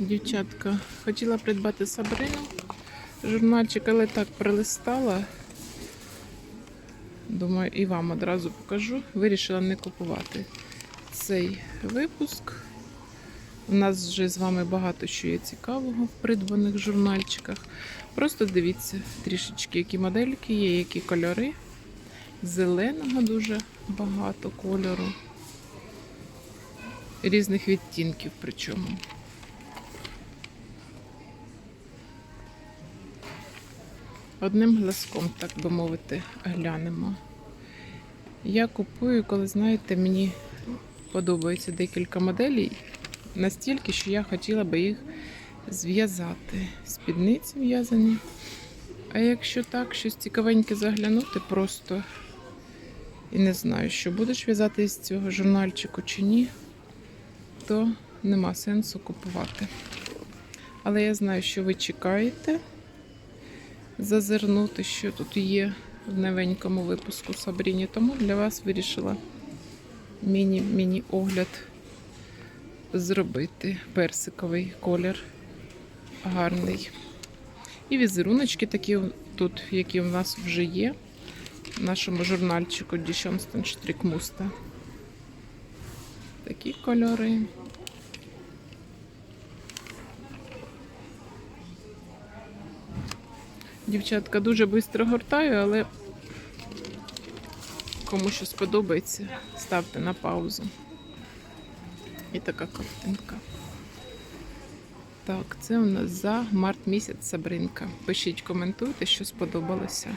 Дівчатка, хотіла придбати Сабрину. Журнальчик, але так пролистала. Думаю, і вам одразу покажу. Вирішила не купувати цей випуск. У нас вже з вами багато що є цікавого в придбаних журнальчиках. Просто дивіться трішечки, які модельки є, які кольори. Зеленого дуже багато кольору. Різних відтінків причому. Одним глазком, так би мовити, глянемо. Я купую, коли знаєте, мені подобається декілька моделей настільки, що я хотіла би їх зв'язати. Спідниці в'язані. А якщо так, щось цікавеньке заглянути просто і не знаю, що будеш в'язати із цього журнальчику чи ні, то нема сенсу купувати. Але я знаю, що ви чекаєте зазирнути, що тут є в новенькому випуску Сабріні. Тому для вас вирішила міні-міні-огляд зробити. Персиковий колір гарний. І візеруночки такі тут, які в нас вже є. В нашому журнальчику Дішонстон Штрикмуста. Такі кольори. Дівчатка дуже швидко гортаю, але кому що сподобається, ставте на паузу. І така картинка. Так, це у нас за март місяць Сабринка. Пишіть, коментуйте, що сподобалося.